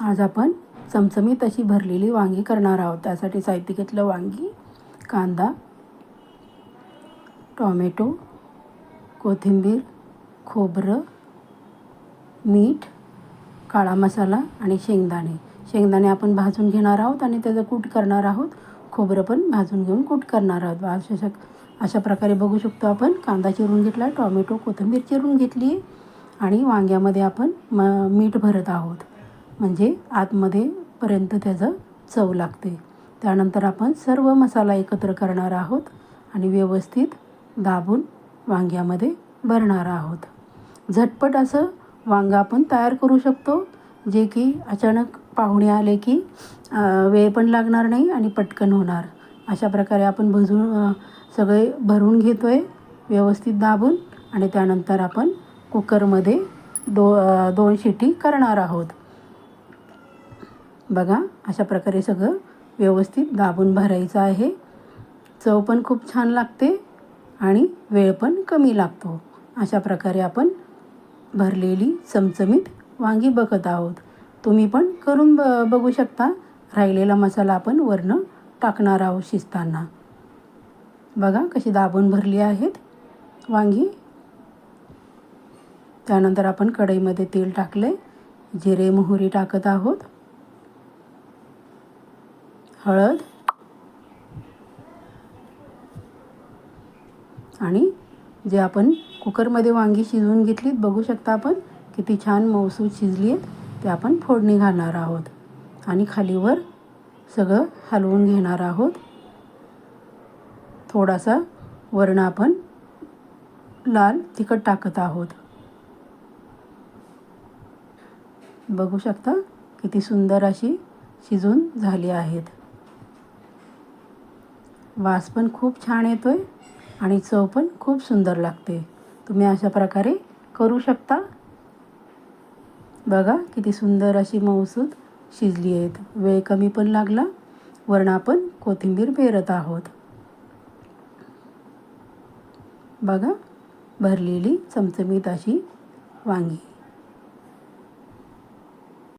आज आपण चमचमीत अशी भरलेली वांगी करणार आहोत. त्यासाठी साहित्य घेतलं वांगी कांदा टॉमॅटो कोथिंबीर खोबरं मीठ काळा मसाला आणि शेंगदाणे. शेंगदाणे आपण भाजून घेणार आहोत आणि त्याचं कूट करणार आहोत. खोबरं पण भाजून घेऊन कूट करणार आहोत. अशा अशा प्रकारे बघू शकतो आपण. कांदा चिरून घेतला टॉमॅटो कोथिंबीर चिरून घेतली आणि वांग्यामध्ये आपण म मीठ भरत आहोत. म्हणजे आतमध्ये पर्यंत त्याचं चव लागते. त्यानंतर आपण सर्व मसाला एकत्र करणार आहोत आणि व्यवस्थित दाबून वांग्यामध्ये भरणार आहोत. झटपट असं वांगं आपण तयार करू शकतो जे की अचानक पाहुणे आले की वेळ पण लागणार नाही आणि पटकन होणार. अशा प्रकारे आपण भजून सगळे भरून घेतो आहे व्यवस्थित दाबून आणि त्यानंतर आपण कुकरमध्ये दो दोन शिटी करणार आहोत. बघा अशा प्रकारे सगळं व्यवस्थित दाबून भरायचं आहे. चव पण खूप छान लागते आणि वेळ पण कमी लागतो. अशा प्रकारे आपण भरलेली चमचमीत वांगी बघत आहोत. तुम्ही पण करून ब बघू शकता. राहिलेला मसाला आपण वरनं टाकणार आहोत शिजताना. बघा कशी दाबून भरली आहेत वांगी. त्यानंतर आपण कढईमध्ये तेल टाकले जिरे मोहरी टाकत आहोत. हळद आणि जे आपण कुकरमध्ये वांगी शिजवून घेतलीत बघू शकता आपण किती छान मौसूद शिजली आहेत ते आपण फोडणी घालणार आहोत. आणि खालीवर सगळं हलवून घेणार आहोत. थोडासा वरण आपण लाल तिखट टाकत आहोत. बघू शकता किती सुंदर अशी शिजून झाली आहेत. वास पण खूप छान येतो आहे आणि चव पण खूप सुंदर लागते. तुम्ही अशा प्रकारे करू शकता. बघा किती सुंदर अशी मऊसूद शिजली आहेत. वेळ कमी पण लागला वरण आपण कोथिंबीर पेरत आहोत. बघा भरलेली चमचमीत अशी वांगी.